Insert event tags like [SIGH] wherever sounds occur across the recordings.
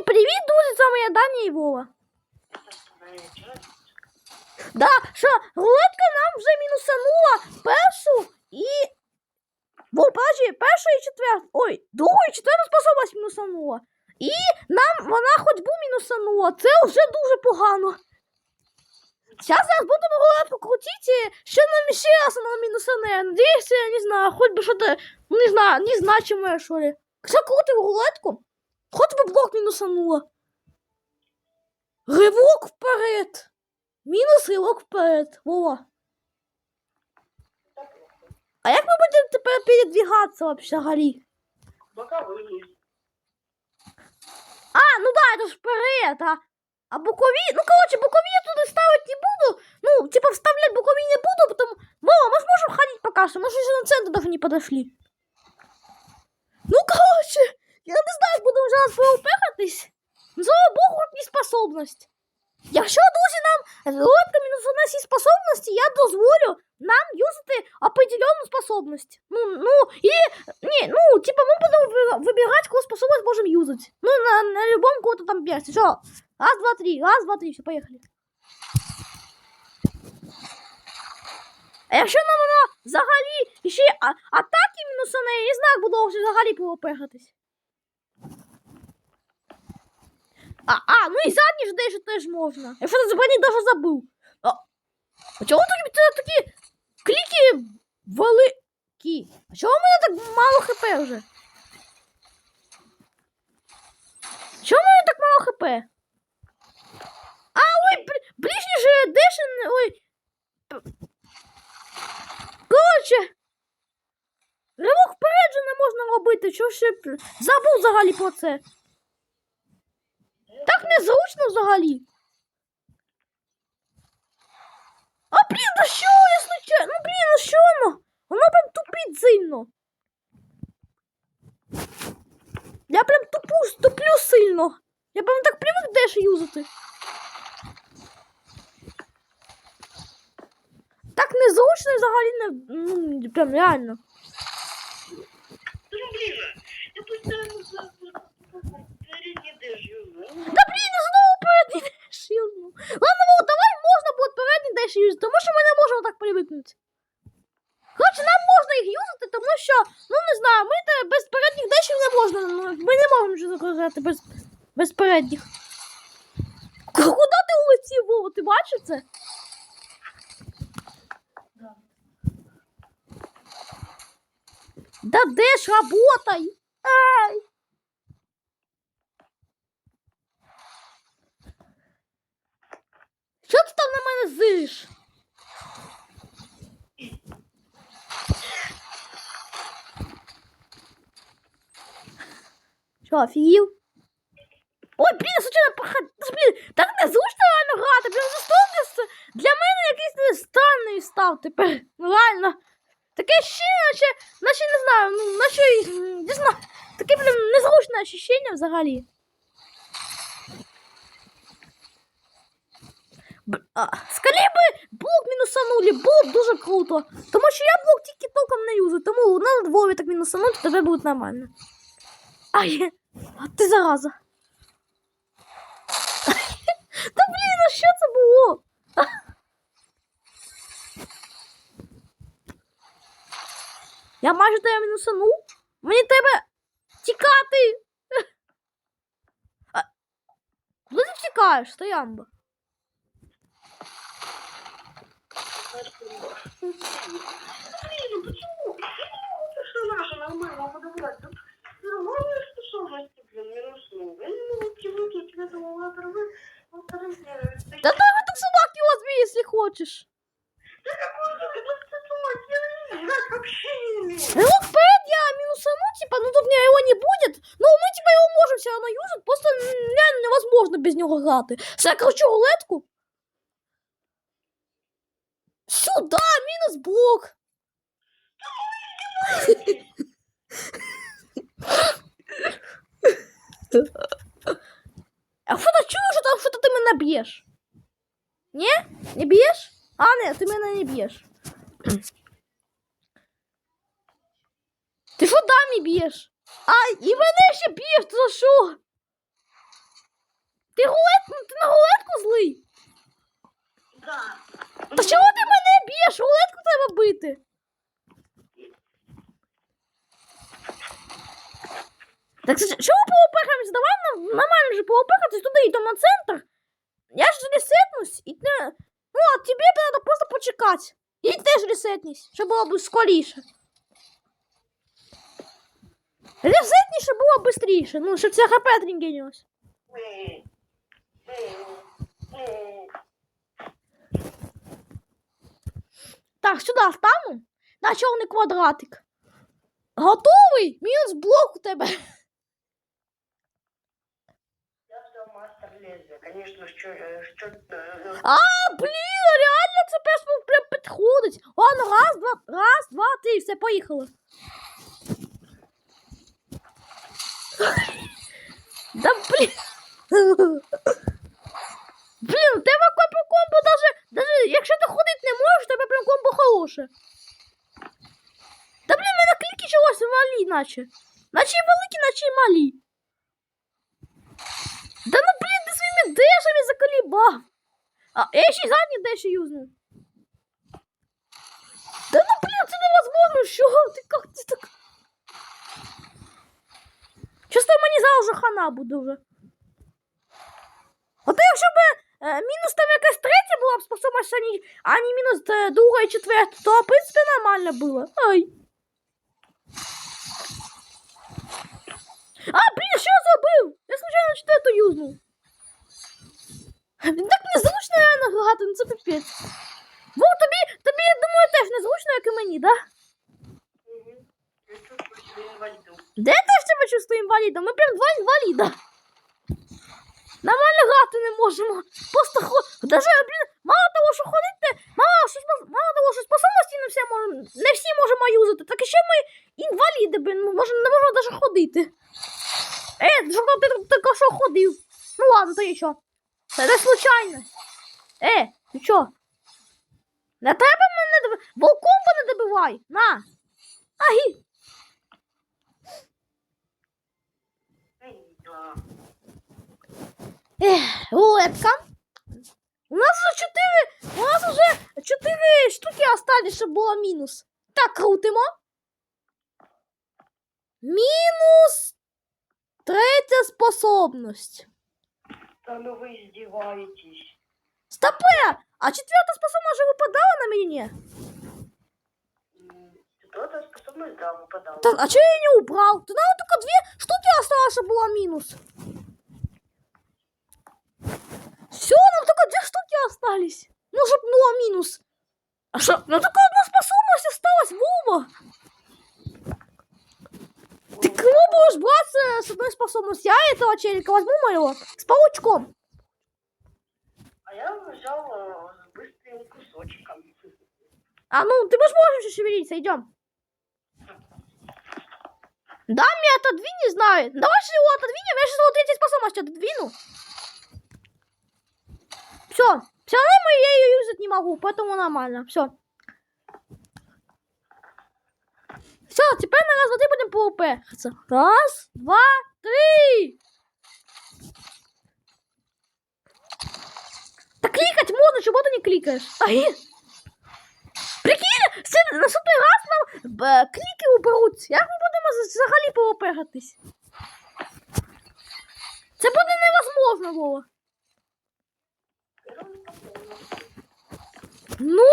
Всім привіт, друзі! З вами я Даня і Вова. Да, що рулетка нам вже мінусанула першу і. Подожди, першу і четверту. Ой, другу і четверту способність мінусанула. І нам вона ходьбу мінусанула. Це вже дуже погано. Зараз зараз будемо рулетку крутити, ще нам ще раз вона мінусане. Надіюся, я не знаю, хоч би що то, ну, не знаю, не значиме, що ли. Все крутив рулетку, хоч би блок мінусанула. Ривок вперед. Мінус ривок вперед. Вова. А як ми будемо тепер передвігатися вообще взагалі? Боковые. А, ну да, это ж вперед, а. А бокові, ну короче, бокові я туди ставити не буду. Ну, типа вставлять бокові не буду, потому... Вова, мы ж можем ходить пока что, мы же еще на центр даже не подошли. знаю, як будемо зараз поупехатись. Ну, слава Богу, хоч не способність. Якщо, друзі, нам лодка мінус у нас є способності, я дозволю нам юзати определенну способність. Ну, ну, і, ні, ну, типа, ми будемо ви- вибирати, яку способність можемо юзати. Ну, на, на любом кого-то там персі. Що? Раз, два, три, раз, два, три, все, поїхали. А якщо нам вона взагалі ще й а- атаки мінусане, я не знаю, як буду вже взагалі поопехатись. А, а, ну і задні ж дещо теж можна. Я що забані даже забув. А, а чого тут такі кліки великі? А чого в мене так мало хп вже? Чому в мене так мало хп? А, ой, бл- ближній же дешин, ой. Коротше. Ривок вперед же не можна робити, чого ще забув взагалі про це. Так незручно взагалі. А блін, да що я случайно? Ну блін, ну що воно? Воно прям тупить сильно. Я прям тупу, туплю сильно. Я прям так привик деш юзати. Так незручно взагалі не. Ну, прям реально. Ну, блин, я постоянно за- передний дежу. Да блін, я знову передній деш юзну. Ладно, мол, давай можна буде передній деш юзати, тому що ми не можемо так привикнути. Коротше, нам можна їх юзати, тому що, ну не знаю, ми те без передніх дешів не можна. ну, Ми не можемо вже загружати без, без передніх. Куди ти улетів, Вова? Ти бачив це? Да. Да деш, работай! Ай! Що ти там на мене зиш? Що, офігів? Ой, блін, случайно поход... Блін, так незручно реально грати, блін, заступництво для мене якийсь не странний став тепер. Ну, реально. Таке ще, наче, наче не знаю, ну, наче, не знаю, таке, блін, незручне ощущення взагалі. Б- А, скоріше би блок мінусанули, було б дуже круто. Тому що я блок тільки толком не юзаю, тому надо двоє так мінусанути, тебе буде нормально. Ай, а ти зараза. Та блін, а що це було? Я майже тебе мінусану. Мені треба тікати. Куди ти втікаєш, стоямба? Блин, ну почему? Персонажа нормально наша Тут нормальные грати. Все, кручу рулетку. Сюда, мінус блок. А що ти чуєш, що там що ти мене б'єш? Ні? Не б'єш? А, ні, ти мене не б'єш. Ти що дамі б'єш? А, і мене ще б'єш, ти за що? Ти рулетку, ти на рулетку злий? Да. Та чого ти мене б'єш? Рулетку треба бити. Так чого поопихаємось? Давай нам нормально же поопихатись туди і там на центр. Я ж ресетнусь і не. Ну, а тобі треба просто почекати. І теж ресетнись, щоб було б скоріше. Ресетніше було швидше, ну, щоб це хп трінгенілось. Эй. Эй. Эй. Так, сюди встану. На чорний квадратик. Готовий? Мінус блок у тебе. Я взял мастер лезвия. Конечно, что... что А, блін, реально це прям, прям підходить. Ладно, раз, два, раз, два, три, все, поїхали. [LAUGHS] Да блін. Блін, тебе комбо комбо даже, даже якщо ти ходити не можеш, тебе прям комбо хороше. Та блін, мене кліки чогось малі, наче. Наче і великі, наче і малі. Да ну блін, ти своїми дешами заколібав. А, я ще й задні деші юзнув. Да ну блін, це невозможно, що ти як ти так. Чисто мені зараз вже хана буде вже. От якщо б е, мінус там якась третя була б способність, а не, а не мінус е, друга і четверта, то в принципі нормально було. Ай. А, блін, що я забив? Я так ще ми інваліди, блін, може, не можемо навіть ходити. Е, що ти тільки що ходив? Ну ладно, то що? Це не случайність. Е, ти що? Не треба мене доби... Волком не добивай! На! Да. Ех, рулетка. У нас уже чотири. У нас уже чотири штуки остались, щоб було мінус. Так, крутимо. Мінус третя способність. Да ну вы издеваетесь. Стопе! А четверта способність вже випадала на мені? М, Кто-то способность, да, выпадал. Та, а чого я її не убрав? То нам тільки дві штуки осталось, щоб було мінус. Все, нам только две штуки остались. Ну, чтоб было минус. А что? Ну, только одна способность осталась, Вова. Ты кого будешь браться с одной способностью? Я этого челика возьму моего с паучком. А я взял э, с быстрым кусочком. А ну, ты можешь можешь шевелиться, идем. Да, мне отодвинь, не знаю. Давай же его отодвинем, я сейчас его третьей способностью отодвину. Все, все равно я ее юзать не могу, поэтому нормально, все. Все, теперь на раз, два, три будем ПВП. Раз, два, три. Да кликать можно, чего ты не кликаешь? Ай. Прикинь, це наступний раз нам б, кліки уберуть. Як ми будемо взагалі ПВП-гатись? Це буде невозможно, Вова. Ну,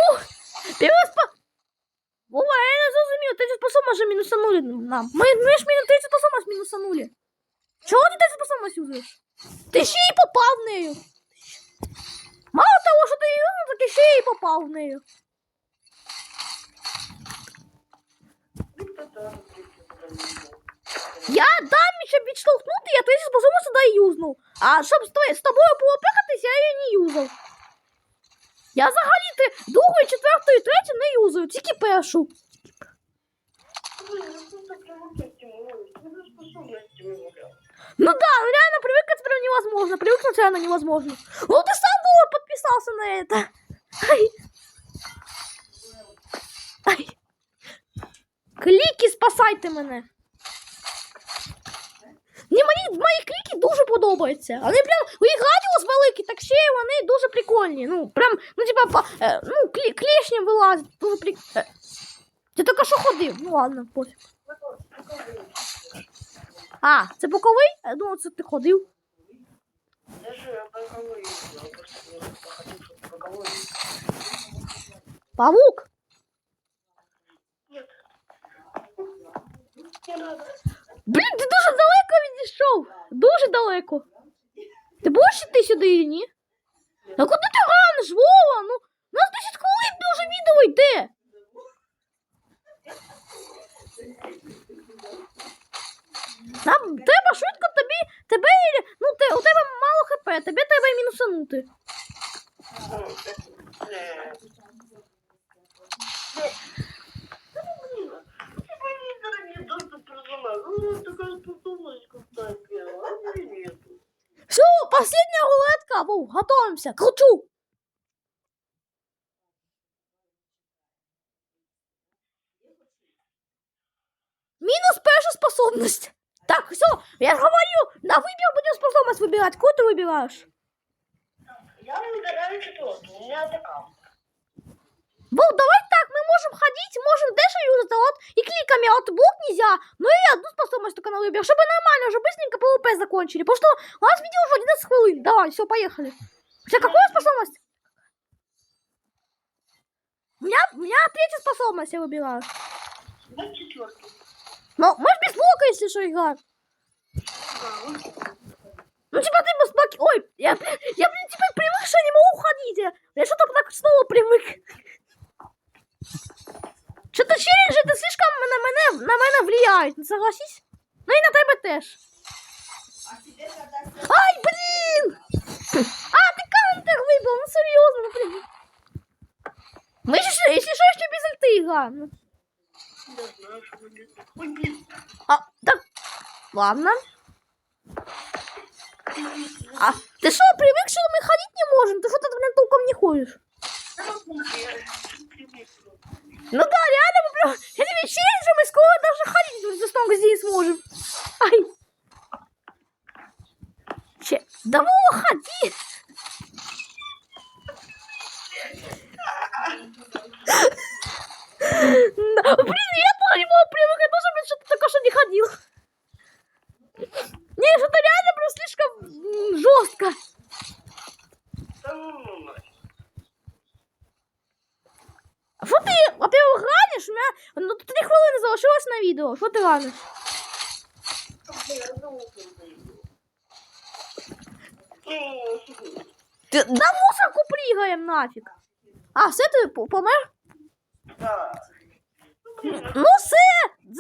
півспа... Вова, я не зрозумів, ти способність вже мінусанули нам. Ми, ми ж мінус 30 способність мінусанули. Чого ти 30 способність юзаєш? Ти ще й попав в нею. Мало того, що ти її так і ще й попав в нею. Я дам, щоб відштовхнути, я 30 способність сюди юзнув. А щоб з, тобою попихатись, я її не юзав. Я взагалі ти другу, четверту і третю не юзаю, тільки першу. Ну да, ну реально привыкать прям невозможно. Привыкнуть реально невозможно. Ну ты сам Вова, подписался на это. Ай. Ай. Кліки, спасайте мене. Ні, мені мої кліки дуже подобається. Вони прям, у їх радіус великий, так ще й вони дуже прикольні. Ну, прям, ну, типа, е, ну, клі, клешням вилазять, дуже прикольно. Ти тільки що ходив? Ну ладно, пофіг. А, це боковий? Я думав, це ти ходив. Павук? Нет. Не надо. Блін, ти дуже далеко відійшов. Дуже далеко. Ти будеш йти сюди чи ні? А куди ти ганеш, Вова? Ну, у нас 10 хвилин дуже відео йде. Нам треба швидко тобі, тебе, ну, те, у тебе мало хп, тебе треба мінусанути. Не. Все, последняя рулетка, Вов, готовимся, кручу. Минус перша способность. Так, все, я говорю, на выбор будем способность выбирать. Какую ты выбираешь? Я выбираю четвертую, у меня такая. Вов, давай так, мы можем ходить, можем юзать, а вот и кликами, а вот блок нельзя. Но и одну способность только на выбор, чтобы нормально, уже быстренько ПВП закончили. Потому что у нас видео уже 11 хвилин. Давай, все, поехали. У тебя какая способность? У меня, у меня третья способность, я выбираю. Вот четвертую. Ну, можешь без блока, если что, играть. Ну, типа, ты без блоки... Ой, я, я, блин, типа, привык, что не могу ходить. Я, я что-то так снова привык. Что-то челленджи, это слишком на мене, на мене влияють, ну, согласись? Ну і на тебе теж. Ай, блін! А, ти каунтер вибив, ну серйозно, ну блін. Ми ще, якщо що, ще без альти граємо. Я знаю, что будет. Ой, блин. А, так, ладно. А ты что, привык, что мы ходить не можем? Ты что-то, блин, толком не ходишь? Ну да, реально, мы прям... Я тебе честно, мы скоро даже ходить за снова здесь сможем. Ай. Че, да Вова, ходи. Мусорку нафіг. А, все ти помер? Ну все,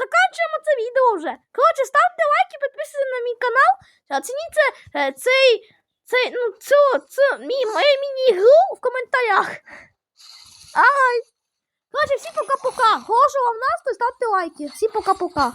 закінчуємо це відео вже. Коротше, ставте лайки, підписуйтесь на мій канал. Оцініть це, е, цей, цей, ну, цю, цю, мій, мою міні-ігру в коментарях. Ай! Коротше, всі пока-пока. Хорошого вам настрою, ставте лайки. Всі пока-пока.